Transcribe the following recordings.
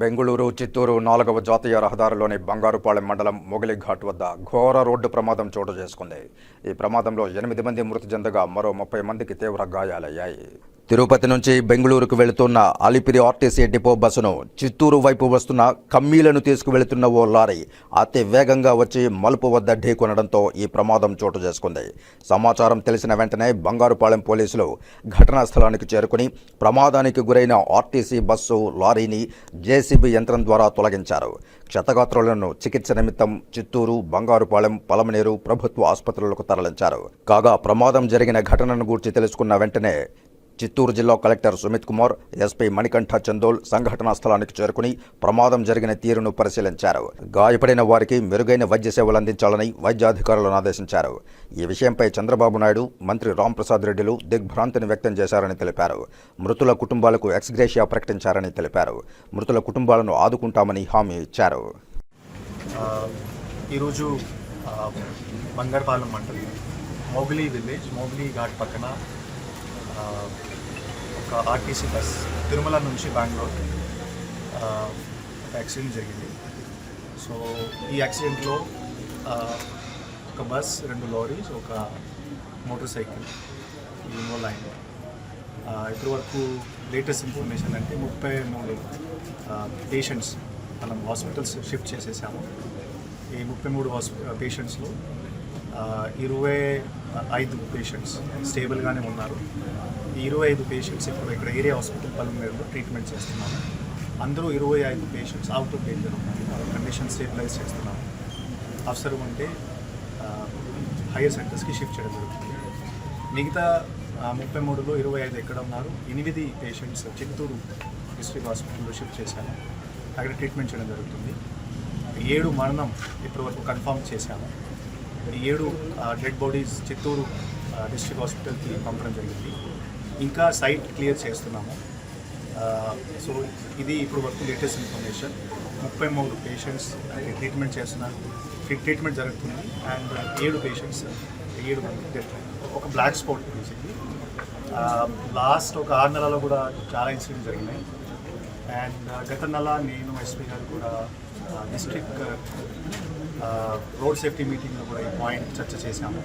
బెంగళూరు చిత్తూరు నాలుగవ జాతీయ రహదారిలోని బంగారుపాళెం మండలం మొగలిఘాట్ వద్ద ఘోర రోడ్డు ప్రమాదం చోటు చేసుకుంది. ఈ ప్రమాదంలో ఎనిమిది మంది మృతి చెందగా మరో ముప్పై మందికి తీవ్ర గాయాలయ్యాయి. తిరుపతి నుంచి బెంగళూరుకు వెళుతున్న అలిపిరి ఆర్టీసీ డిపో బస్సును చిత్తూరు వైపు వస్తున్న కమ్మీలను తీసుకువెళుతున్న ఓ లారీ అతి వేగంగా వచ్చి మలుపు వద్ద ఢీకొనడంతో ఈ ప్రమాదం చోటు చేసుకుంది. సమాచారం తెలిసిన వెంటనే బంగారుపాలెం పోలీసులు ఘటనా స్థలానికి చేరుకుని ప్రమాదానికి గురైన ఆర్టీసీ బస్సు లారీని జేసీబీ యంత్రం ద్వారా తొలగించారు. క్షతగాత్రులను చికిత్స నిమిత్తం చిత్తూరు బంగారుపాలెం పలమనేరు ప్రభుత్వ ఆసుపత్రులకు తరలించారు. కాగా ప్రమాదం జరిగిన ఘటనను గూర్చి తెలుసుకున్న వెంటనే చిత్తూరు జిల్లా కలెక్టర్ సుమిత్ కుమార్ ఎస్పీ మణికంఠ చందోల్ సంఘటనా స్థలానికి చేరుకుని ప్రమాదం జరిగిన తీరును పరిశీలించారు. గాయపడిన వారికి మెరుగైన వైద్య సేవలు అందించాలని వైద్యాధికారులను ఆదేశించారు. ఈ విషయంపై చంద్రబాబు నాయుడు మంత్రి రాంప్రసాద్ రెడ్డిలు దిగ్భ్రాంతిని వ్యక్తం చేశారని తెలిపారు. మృతుల కుటుంబాలకు ఎక్స్గ్రేషియా ప్రకటించారని తెలిపారు. మృతుల కుటుంబాలను ఆదుకుంటామని హామీ ఇచ్చారు. ఆ, ఈరోజు బంగారపాలెం మండలి విలేజ్ మోగిలి ఘాట్ పక్కన ఒక ఆర్టీసీ బస్ తిరుమల నుంచి బెంగళూరు ఒక యాక్సిడెంట్ జరిగింది. సో ఈ యాక్సిడెంట్లో ఒక బస్ రెండు లారీస్ ఒక మోటార్ సైకిల్ ఇన్వాల్వ్ అయింది ఇప్పటి వరకు లేటెస్ట్ ఇన్ఫర్మేషన్ అంటే ముప్పై మూడు పేషెంట్స్ మనం హాస్పిటల్స్ షిఫ్ట్ చేసేసాము. ఈ ముప్పై మూడు హాస్పి పేషెంట్స్లో ఇరవై ఐదు పేషెంట్స్ స్టేబుల్గానే ఉన్నారు. ఈ ఇరవై ఐదు పేషెంట్స్ ఇప్పుడు ఇక్కడ ఏరియా హాస్పిటల్ పల్మనేరులో ట్రీట్మెంట్ చేస్తున్నాము అందరూ ఇరవై ఐదు పేషెంట్స్ అవుట్ ఆఫ్ డేంజర్ ఉన్నారు. వాళ్ళ కండిషన్ స్టేబిలైజ్ చేస్తున్నాము అవసరం ఉంటే హైయర్ సెంటర్స్కి షిఫ్ట్ చేయడం జరుగుతుంది. మిగతా ముప్పై మూడులో ఇరవై ఐదు ఎక్కడ ఉన్నారు? ఎనిమిది పేషెంట్స్ చిత్తూరు డిస్ట్రిక్ట్ హాస్పిటల్లో షిఫ్ట్ చేశాము. అక్కడ ట్రీట్మెంట్ చేయడం జరుగుతుంది. ఏడు మరణం ఇప్పటివరకు కన్ఫర్మ్ చేశాము. ఏడు డెడ్ బాడీస్ చిత్తూరు డిస్ట్రిక్ట్ హాస్పిటల్కి పంపడం జరిగింది. ఇంకా సైట్ క్లియర్ చేస్తున్నాము. సో ఇది ఇప్పుడు వరకు లేటెస్ట్ ఇన్ఫర్మేషన్ ముప్పై మూడు పేషెంట్స్ ట్రీట్మెంట్ చేస్తున్నారు. ట్రీట్మెంట్ జరుగుతుంది. అండ్ uh, ఏడు పేషెంట్స్ ఏడు మంది డెత్ ఒక బ్లాక్ స్పాట్ బేసిక్లీ లాస్ట్ ఒక ఆరు నెలలో కూడా చాలా ఇన్సిడెంట్ జరిగినాయి. అండ్ uh, గత నెల నేను ఎస్పీ గారు కూడా డిస్ట్రిక్ట్ రోడ్ సేఫ్టీ మీటింగ్లో కూడా ఈ పాయింట్ చర్చ చేశాము.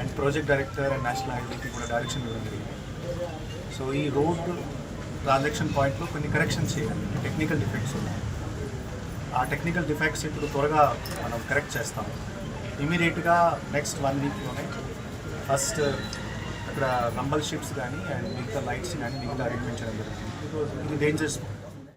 And project director and national హైవేకి కూడా డైరెక్షన్ ఇవ్వడం జరిగింది. సో ఈ రోడ్ ట్రాన్సాక్షన్ పాయింట్లో కొన్ని కరెక్షన్స్ చేయాలి టెక్నికల్ డిఫెక్ట్స్ ఉన్నాయి. ఆ టెక్నికల్ డిఫెక్ట్స్ ఇప్పుడు త్వరగా మనం కరెక్ట్ చేస్తాం. ఇమీడియట్గా నెక్స్ట్ వన్ వీక్లోనే ఫస్ట్ అక్కడ నంబల్ షిప్స్ కానీ అండ్ మిగతా లైట్స్ కానీ మిగతా అరేంజ్మెంట్ చేయడం జరుగుతుంది. ఇది డేంజర్